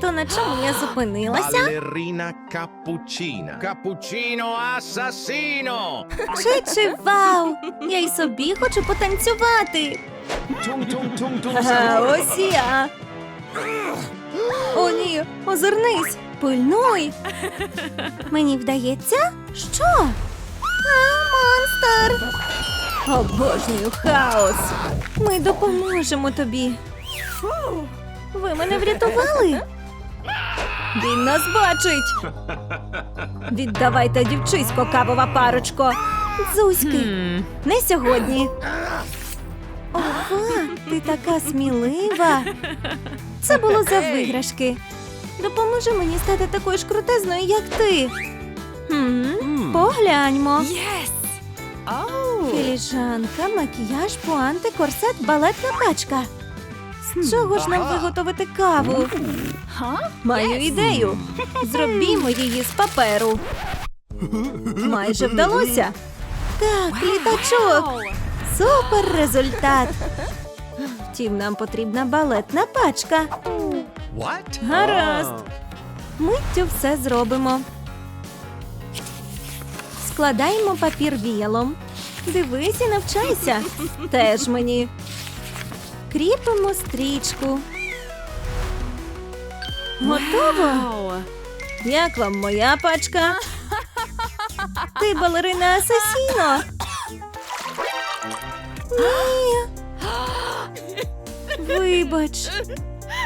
То на чому я зупинилася? Ballerina cappuccina. Cappuccino assassino! Чи чи вау! Я й собі хочу потанцювати. Ага, ось і я. О, ні, озирнись, пильнуй. Мені вдається? Що? А, монстр! Обожнюю хаос. Ми допоможемо тобі. Ви мене врятували? Він нас бачить. Віддавайте дівчисько, кавова парочко. Зузьки, не сьогодні. Ова, ти така смілива. Це було за виграшки. Допоможи мені стати такою ж крутезною, як ти. Хм, погляньмо. Філіжанка, макіяж, пуанти, корсет, балетна пачка. З чого ж нам виготовити каву? Маю ідею. Зробімо її з паперу. Майже вдалося. Так, літачок. Супер результат. Втім, нам потрібна балетна пачка. What? Гаразд. Миттю все зробимо. Складаємо папір віялом. Дивись і навчайся. Теж мені. Кріпимо стрічку. Готово. Як вам моя пачка? Ти балерина асасіно. Ні. Вибач.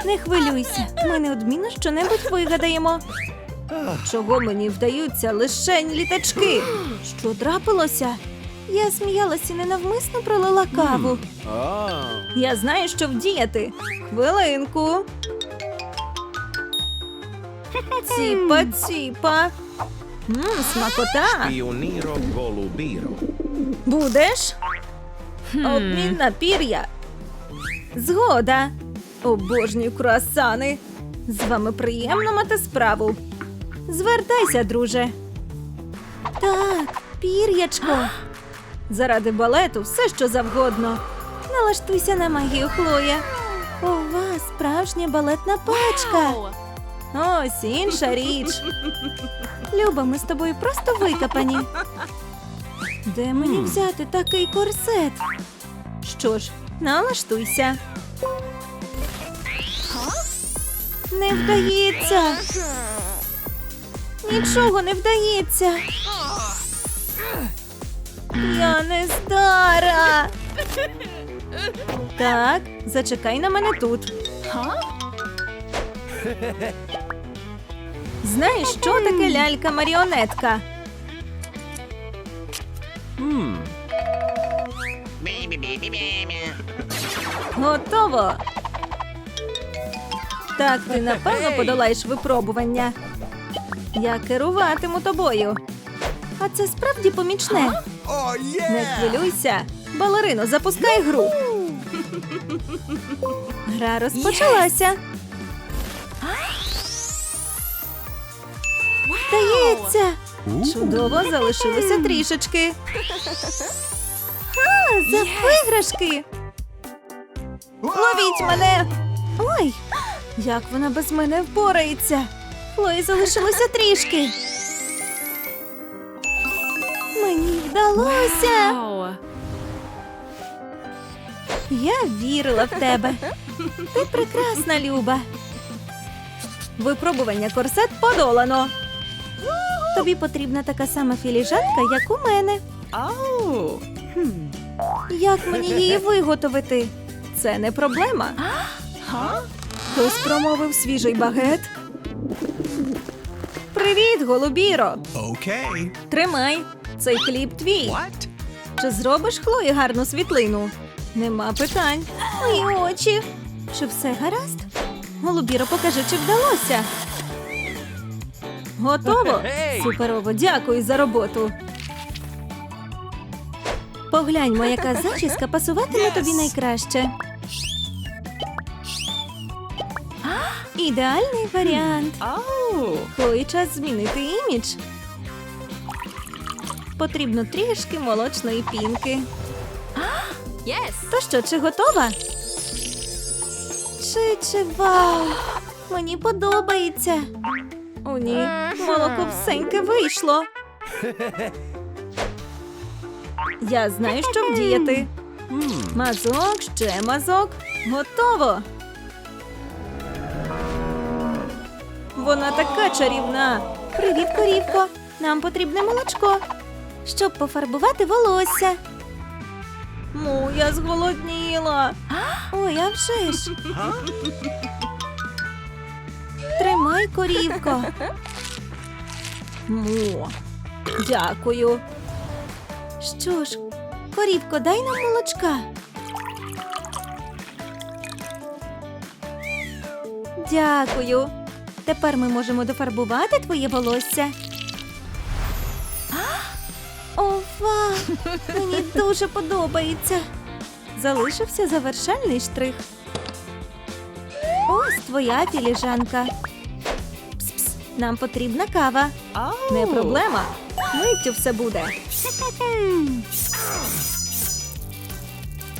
Не хвилюйся, ми неодмінно щонебудь вигадаємо. Чого мені вдаються лишень літачки? Що трапилося? Я сміялася і ненавмисно пролила каву. Я знаю, що вдіяти. Хвилинку. Ціпа, ціпа. Мм, смакота. Будеш? Обмін на пір'я. Згода. Обожнюю круасани. З вами приємно мати справу. Звертайся, друже. Так, пір'ячко. Заради балету все, що завгодно. Налаштуйся на магію, Хлоя. У вас справжня балетна пачка. Ось інша річ. Люба, ми з тобою просто викопані. Де мені взяти такий корсет? Що ж, налаштуйся. Не вдається. Нічого не вдається. Я не стара. Так, зачекай на мене тут. Знаєш, що таке лялька-маріонетка? Готово. Так, ти напевно подолаєш випробування. Я керуватиму тобою. А це справді помічне. Oh Не хвилюйся. Балерино, запускай гру. Гра розпочалася. Вдається. Чудово, залишилося трішечки. А, за виграшки. Ловіть мене! Ой, як вона без мене впорається. Хлої залишилося трішки. Вдалося. Я вірила в тебе. Ти прекрасна, Люба. Випробування корсет подолано. Тобі потрібна така сама філіжанка, як у мене. Як мені її виготовити? Це не проблема. Хтось промовив свіжий багет. Привіт, голубіро! Okay. Тримай, цей хліб твій. What? Чи зробиш Хлої гарну світлину? Нема питань. Мої очі. Чи все гаразд? Голубіро, покажи, чи вдалося. Готово? Суперово, дякую за роботу. Погляньмо, яка зачіска пасуватиме тобі найкраще. Ідеальний варіант. Хлої час змінити імідж. Потрібно трішки молочної пінки. То що, чи готова? Швидше, вау! Мені подобається. О, ні, молоко всеньке вийшло. Я знаю, що вдіяти. Мазок, ще мазок. Готово. Вона така чарівна. Привіт, корівко. Нам потрібне молочко, щоб пофарбувати волосся. Му, я зголодніла. Ой, а вже ж. Тримай, корівко. Му. Дякую. Що ж, корівко, дай нам молочка. Дякую. Тепер ми можемо дофарбувати твоє волосся. Ова! Мені дуже подобається. Залишився завершальний штрих. Ось твоя філіжанка. Пс-пс, нам потрібна кава. Не проблема. Миттю все буде.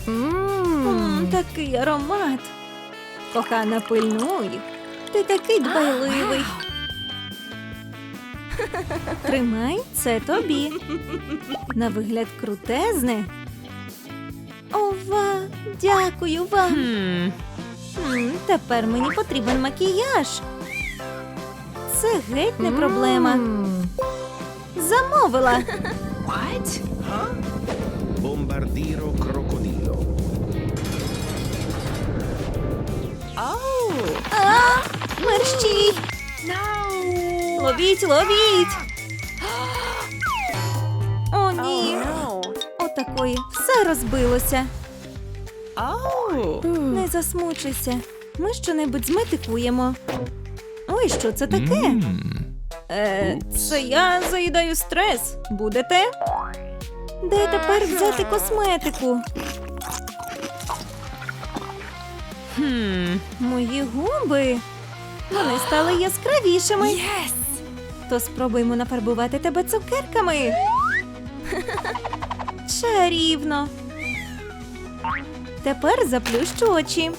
М, такий аромат. Кохана, пильнуй. Ти такий дбайливий. Тримай це тобі. На вигляд крутезне. Ова, дякую вам. М, тепер мені потрібен макіяж. Це геть не проблема. Замовила. Bombardiro crocodilo. А, мерщій! Ловіть, ловіть! О, ні! Отакої, все розбилося. Не засмучуйся. Ми щонебудь зметикуємо. Ой, що це таке? Е, це я заїдаю стрес. Будете? Де тепер взяти косметику? Хм, мої губи. Вони стали яскравішими. То спробуємо нафарбувати тебе цукерками. Чарівно. Тепер заплющу очі.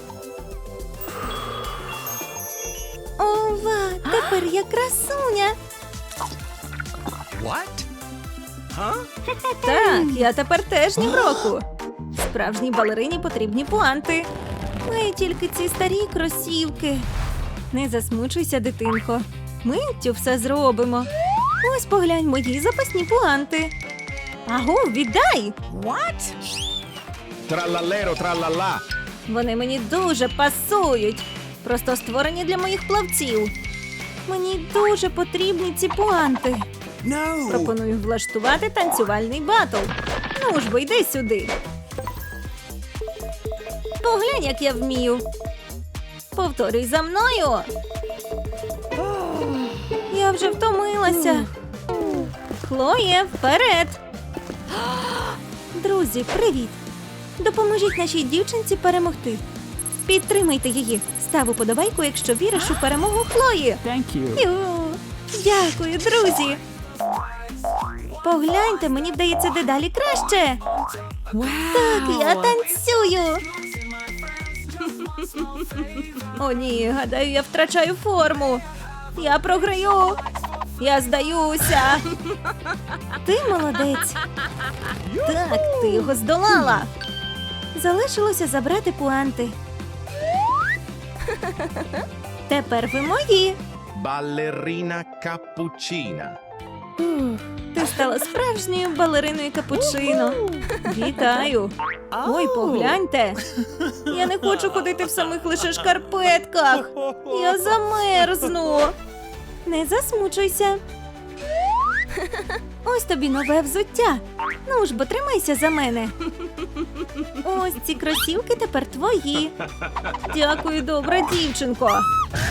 Ова, тепер я красуня. What? Huh? Так, я тепер теж ні в року. Справжній балерині потрібні пуанти. Маю тільки ці старі кросівки. Не засмучуйся, дитинко. Миттю все зробимо. Ось поглянь мої запасні пуанти. Аго, віддай! Trallallero trallallà. Вони мені дуже пасують. Просто створені для моїх плавців. Мені дуже потрібні ці пуанти. No. Пропоную влаштувати танцювальний батл. Ну ж бо йди сюди. Поглянь, як я вмію. Повторюй за мною. Вже втомилася. Хлоє, вперед. Друзі, привіт. Допоможіть нашій дівчинці перемогти. Підтримайте її. Став уподобайку, якщо віриш у перемогу Хлої. Дякую, друзі. Погляньте, мені вдається дедалі краще. Так, я танцюю. О, ні, гадаю, я втрачаю форму. Я програю. Я здаюся. Ти молодець. Так, ти його здолала. Залишилося забрати пуанти. Тепер ви мої. Балерина cappuccina. Ти стала справжньою балериною капучино. Вітаю. Ой, погляньте. Я не хочу ходити в самих лише шкарпетках. Я замерзну. Не засмучуйся. Ось тобі нове взуття. Ну ж, бо тримайся за мене. Ось ці кросівки тепер твої. Дякую, добра дівчинко.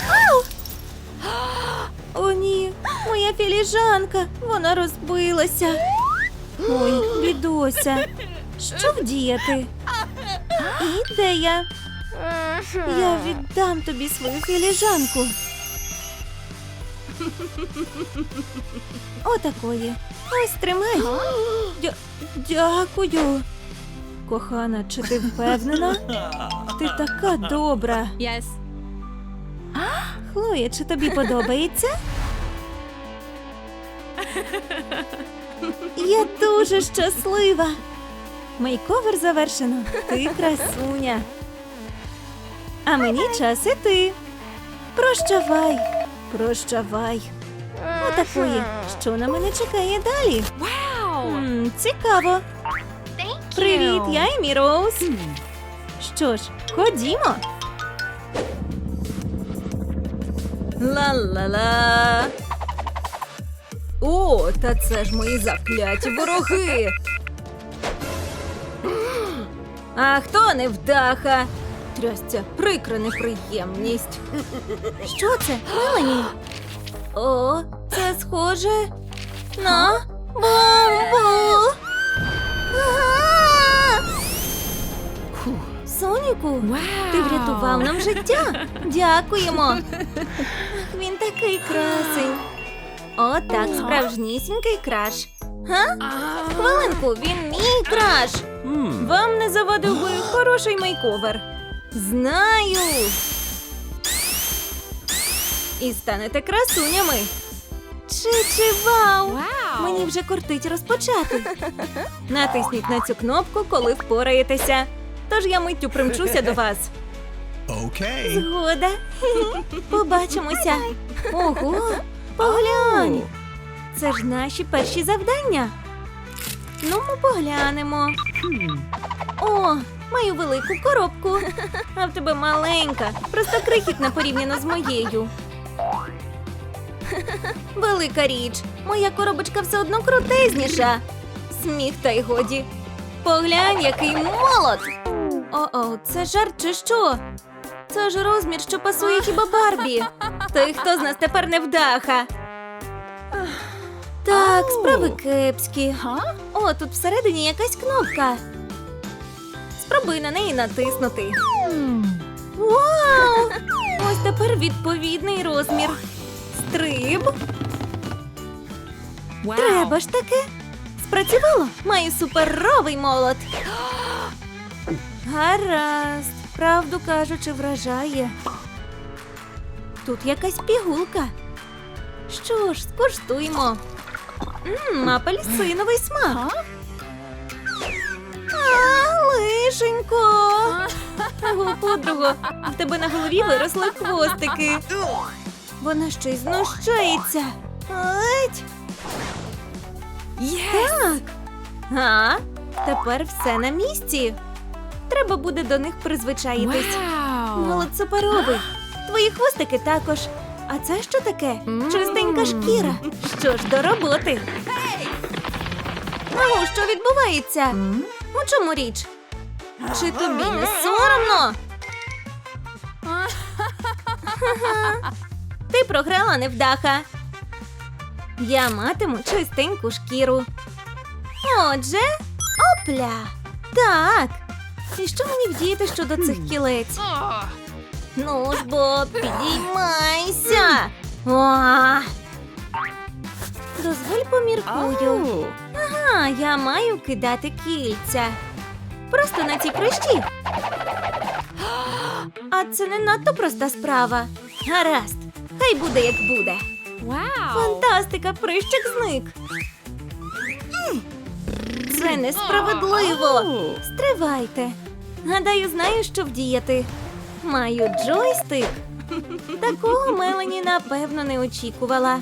Ау! О, ні, моя філіжанка, вона розбилася. Ой, бідося. Що вдіяти? Ідея. Я віддам тобі свою філіжанку. Отакої. Ось тримай. Дя- дякую. Кохана, чи ти впевнена? Ти така добра. Yes. Хлоя, чи тобі подобається? Я дуже щаслива. Мейковер завершено. Ти красуня. А мені час іти. Прощавай, прощавай. Отакої. Що на мене чекає далі? Wow. Цікаво. Thank Привіт, я Емі Роуз. Що ж, ходімо. Ла-ла-ла. О, та це ж мої закляті вороги. А хто не вдаха? Трясця, прикра неприємність. Що це, Мелані? О, це схоже на бомбу. Соніку, ти врятував нам життя. Дякуємо. Він красень. О, так, справжнісінький краш. Га? Хвилинку, він мій краш. Вам не завадив би хороший мейковер. Знаю. І станете красунями. Чи-чи вау! Вау. Мені вже кортить розпочати. Натисніть на цю кнопку, коли впораєтеся. Тож я миттю примчуся до вас. Okay. Згода. Побачимося. Ого, поглянь. Це ж наші перші завдання. Ну, ми поглянемо. О, маю велику коробку. А в тебе маленька, просто крихітна порівняно з моєю. Велика річ. Моя коробочка все одно крутезніша. Сміх та й годі. Поглянь, який молот. О-о, це жарт чи що? Це ж розмір, що пасує хіба Барбі. То й хто з нас тепер не вдаха? Так, справи кепські. О, тут всередині якась кнопка. Спробуй на неї натиснути. Вау! Ось тепер відповідний розмір. Стриб. Треба ж таки. Спрацювало. Маю суперовий молот. Гаразд. Правду кажучи, вражає. Тут якась пігулка. Що ж, скуштуймо. Мм, апельсиновий смак. А, лишенько. Аго, подруго, в тебе на голові виросли хвостики. Вона ще й знущається. Ледь. Так. А, тепер все на місці. Треба буде до них призвичаїтись. Wow. Молод суперовий. Твої хвостики також. А це що таке? Чистенька шкіра. Що ж, до роботи. Ау, що відбувається? У чому річ? Чи тобі не соромно? Ти програла невдаха. Я матиму чистеньку шкіру. Отже, опля. Так. І що мені вдіяти щодо цих кілець? Ну ж бо, підіймайся. О! Дозволь поміркую. Ага, я маю кидати кільця. Просто на ці прищі. А це не надто проста справа. Гаразд, хай буде як буде. Фантастика, прищик зник. М, Це несправедливо. Стривайте. Гадаю, знаю, що вдіяти. Маю джойстик. Такого Мелані напевно не очікувала.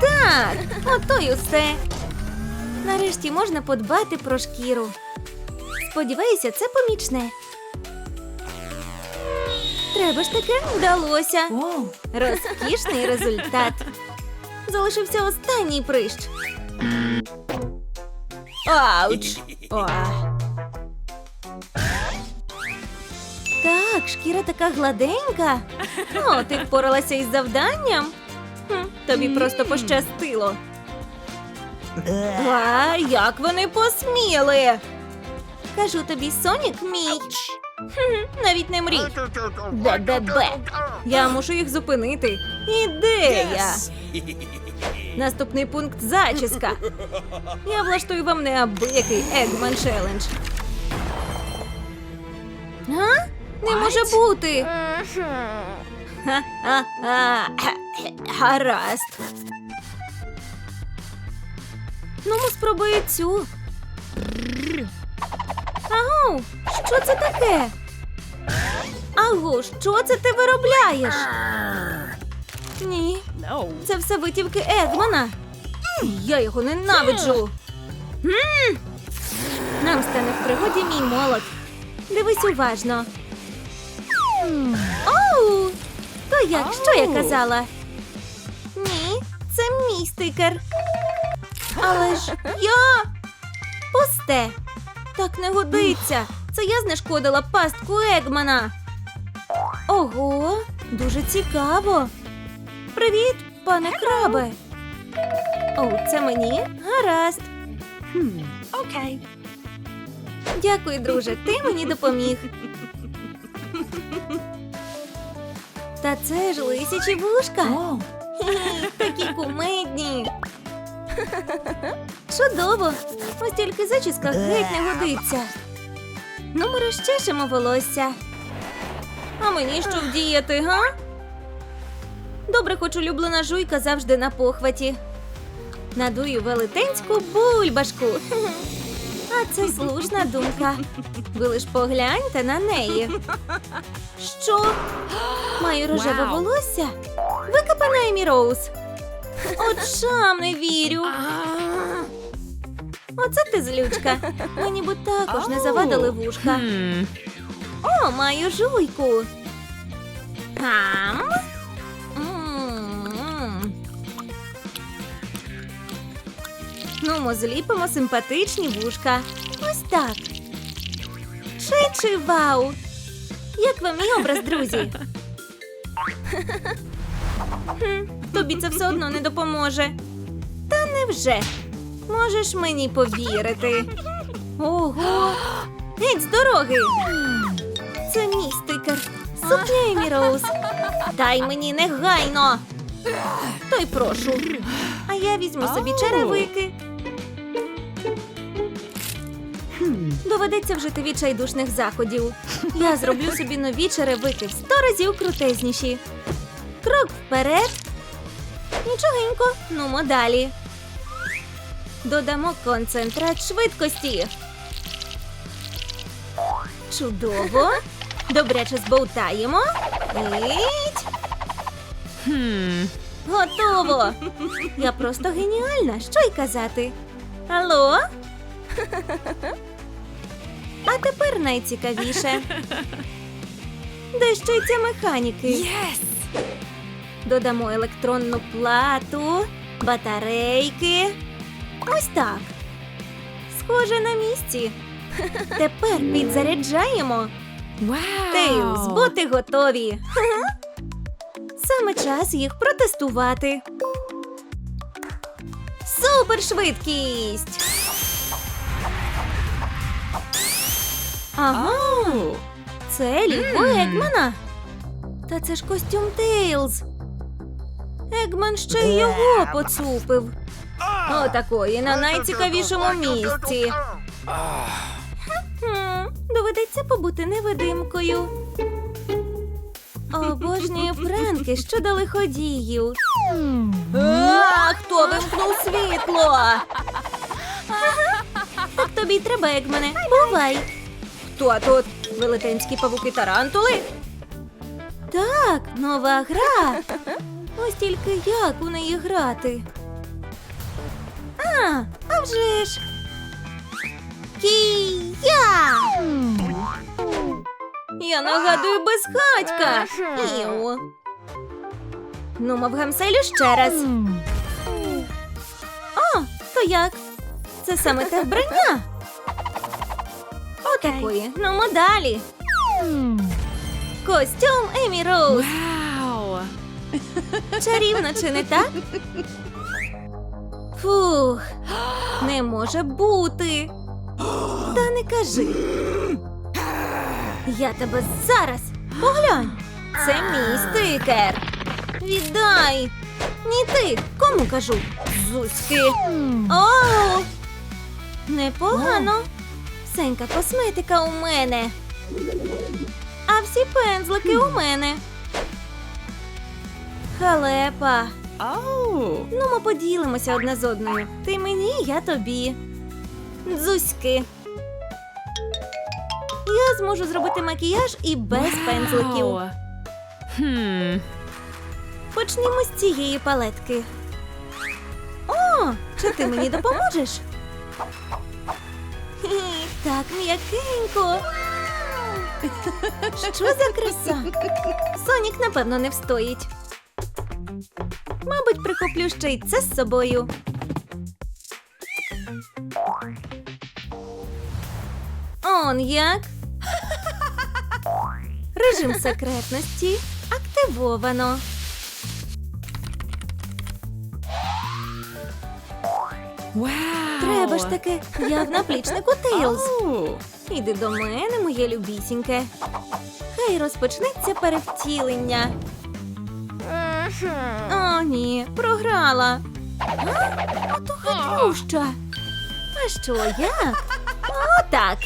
Так, ото й усе. Нарешті можна подбати про шкіру. Сподіваюся, це помічне. Треба ж таки вдалося. Розкішний результат. Залишився останній прищ. Ауч! О. Так, шкіра така гладенька. О, ти впоралася із завданням. Хм, тобі просто пощастило. А, як вони посміли? Кажу тобі, Сонік мій. Хм, навіть не мрій. Бе-бе-бе. Я мушу їх зупинити. Ідея. Наступний пункт зачіска. Я влаштую вам неабиякий Егман челендж. А? Не може бути. Ха-ха-ха. Гаразд. Ну, ми спробуємо цю. Агу, що це таке? Агу, що це ти виробляєш? Ні. Це все витівки Егмана. Я його ненавиджу. Нам стане в пригоді мій молот. Дивись уважно. Оу! То як, що я казала? Ні, це мій стикер. Але ж я пусте. Так не годиться. Це я знешкодила пастку Егмана. Ого, дуже цікаво. Привіт, пане крабе. О, це мені? Гаразд. Okay. Дякую, друже, ти мені допоміг. Та це ж лисячі вушка. Хі-хі, Такі кумедні. Чудово. Ось тільки зачіска геть не годиться. Ну, ми розчешемо волосся. А мені що вдіяти, га? Добре, хоч улюблена жуйка завжди на похваті. Надую велетенську бульбашку. А це слушна думка. Ви лиш погляньте на неї. Що? Маю рожеве волосся? Викопана Емі Роуз. Очам не вірю. Оце ти злючка. Мені б також не завадили вушка. О, маю жуйку. Гам. Ну, зліпимо симпатичні вушка. Ось так. Чи-чи вау! Як вам мій образ, друзі? Хм, Тобі це все одно не допоможе. Та невже? Можеш мені повірити. Ого! Геть з дороги! Це мій стикер. Сукня Емі Роуз. Дай мені негайно. То й прошу. А я візьму собі черевики. Доведеться вжити відчайдушних заходів. Я зроблю собі нові черевики в сто разів крутезніші. Крок вперед. Нічогенько, нумо далі. Додамо концентрат швидкості. Чудово. Добряче збовтаємо. Іть. Готово. Я просто геніальна. Що й казати. Алло? А тепер найцікавіше. Де ще й ця механіки? Yes. Додамо електронну плату, батарейки. Ось так. Схоже на місці. Тепер підзаряджаємо. Wow. Тейлз, боти готові. Саме час їх протестувати. Супершвидкість! Ага, це лігво Егмана. Та це ж костюм Тейлз. Егман ще й його поцупив. Отакої на найцікавішому місці. Хм, доведеться побути невидимкою. Обожнюю пранки щодо лиходіїв. А, хто вимкнув світло? Так тобі треба, як мене. Бувай. Хто тут? Велетенські павуки тарантули? Так, нова гра. Ось тільки як у неї грати. А, а вже ж. Кія! Я нагадую безхатька. Іу. Ну, мов гамселю ще раз. О, то як? Це саме те вбрання. Отакої. Ну, ми далі. Костюм Емі Роуз. Wow. Чарівно, чи не так? Фух, не може бути. Та не кажи. Я тебе зараз. Поглянь. Це мій стикер. Віддай. Ні ти. Кому кажу? Зузьки. О! Непогано. Сенька косметика у мене. А всі пензлики у мене. Халепа. Oh. Ну, ми поділимося одне з одною. Ти мені, я тобі. Дзуськи. Я зможу зробити макіяж і без пензликів. Wow. Hmm. Почнімо з цієї палетки. О, чи ти мені допоможеш? Хі, Так м'якенько. Що за краса? Сонік, напевно, не встоїть. Мабуть, прихоплю ще й це з собою. Он як? Режим секретності активовано. Треба ж таки, я в наплічнику Тейлз. Іди до мене, моє любісіньке. Хай розпочнеться перевтілення. О, ні, програла. А? Ото хитрюща. А що, як? Отак.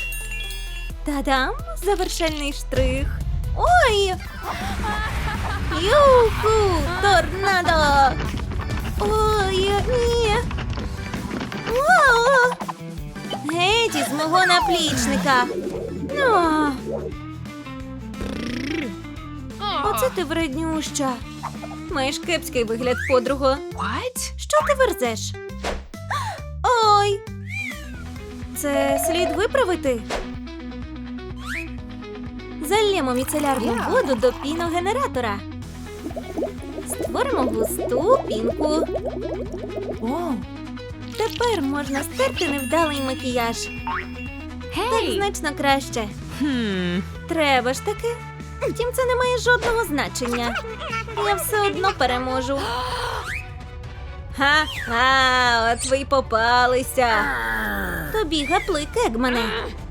Та-дам, завершальний штрих. Ой! Юху! Торнадо! Ой, ні! Вау! Геть із мого наплічника. О, оце ти вреднюща. Маєш кепський вигляд, подруго. What? Що ти верзеш? Ой. Це слід виправити. Зальємо міцелярну воду до піногенератора. Створимо густу пінку. Oh. Тепер можна стерти невдалий макіяж. Так значно краще. Hmm. Треба ж таки. Втім, це не має жодного значення. Я все одно переможу. Ха-ха, от ви й попалися. Тобі гаплик, Егмане.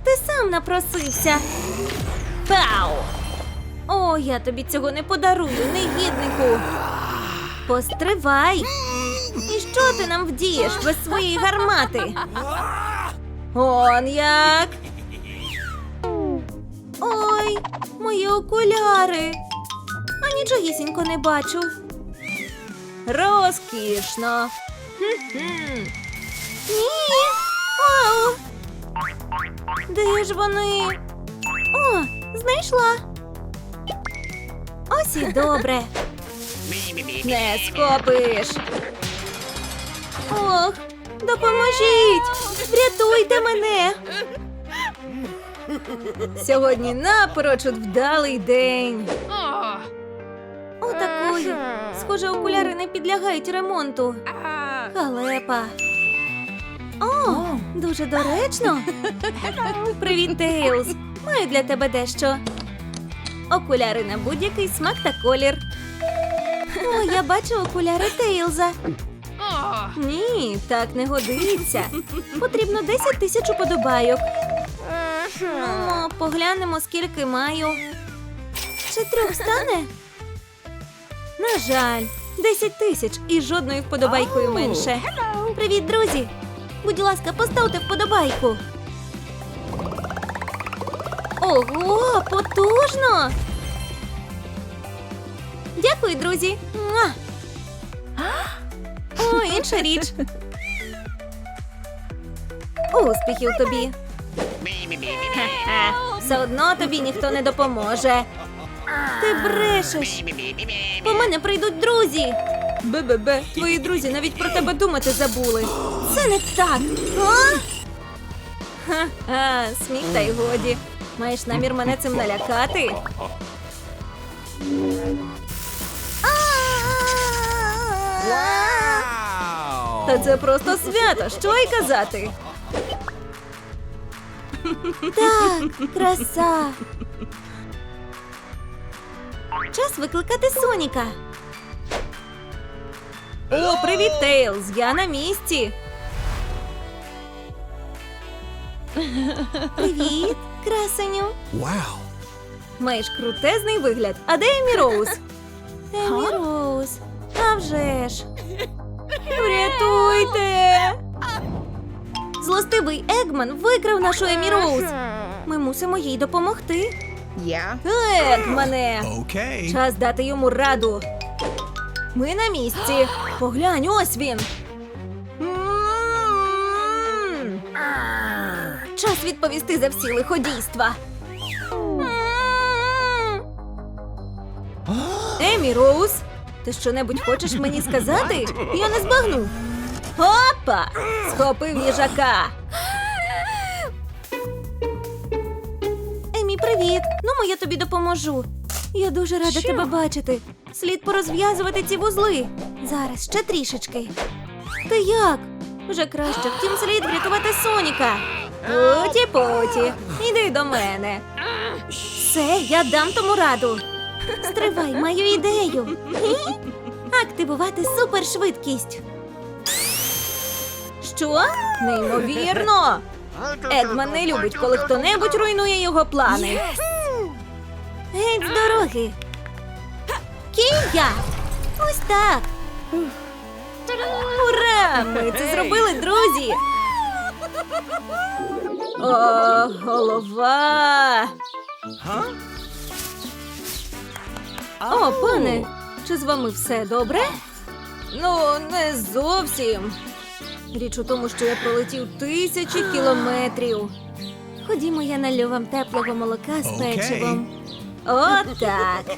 Ти сам напросився. Пау! О, я тобі цього не подарую, негіднику. Постривай. І що ти нам вдієш без своєї гармати? Он як. Ой, мої окуляри. А нічогісінько не бачу. Розкішно. Ні. Ау. Де ж вони? О, знайшла. Ось і добре. Не схопиш. Ох, допоможіть! Врятуйте мене! Сьогодні напрочуд вдалий день. Отакої. Схоже, окуляри не підлягають ремонту. Халепа. О, дуже доречно. Привіт, Тейлз. Маю для тебе дещо. Окуляри на будь-який смак та колір. О, я бачу окуляри Тейлза. Ні, так не годиться. Потрібно 10 тисяч уподобайок. Ну, поглянемо, скільки маю. Чи трьох стане? На жаль, 10 тисяч і жодною вподобайкою менше. Привіт, друзі! Будь ласка, поставте вподобайку. Ого, потужно! Дякую, друзі! Муа! О, інша річ. Успіхів тобі! Все одно тобі ніхто не допоможе. Ти брешеш. По мене прийдуть друзі. Бе-бе-бе, твої друзі навіть про тебе думати забули. Це не так. А? Ха-ха, сміх та й годі. Маєш намір мене цим налякати? Wow! Та це просто свято, що й казати. Так, краса. Час викликати Соніка. О, привіт, Тейлз! Я на місці. Привіт, красеню. Wow. Маєш крутезний вигляд. А де Емі Роуз? Емі Роуз. А вже ж. Врятуйте! Злостивий Егман викрав нашу Емі Роуз. Ми мусимо їй допомогти. Егмане! Час дати йому раду. Ми на місці. Поглянь, ось він. Час відповісти за всі лиходійства. Емі Роуз, ти що-небудь хочеш мені сказати? Я не збагну. Опа! Схопив їжака. Емі, привіт! Ну, я тобі допоможу. Я дуже рада Що? тебе бачити. Слід порозв'язувати ці вузли. Зараз ще трішечки. Ти як? Вже краще, втім слід врятувати Соніка. Поті поті, іди до мене. Все, я дам тому раду. Стривай, маю ідею. Активувати супершвидкість. Що? Неймовірно. Едман не любить, коли хто-небудь руйнує його плани. Геть з дороги. Кія! Ось так. Ура! Ми це зробили, друзі! О, голова! О, пане, чи з вами все добре? Ну, не зовсім. Річ у тому, що я пролетів тисячі кілометрів. Ходімо, я налю вам теплого молока з печивом. От так.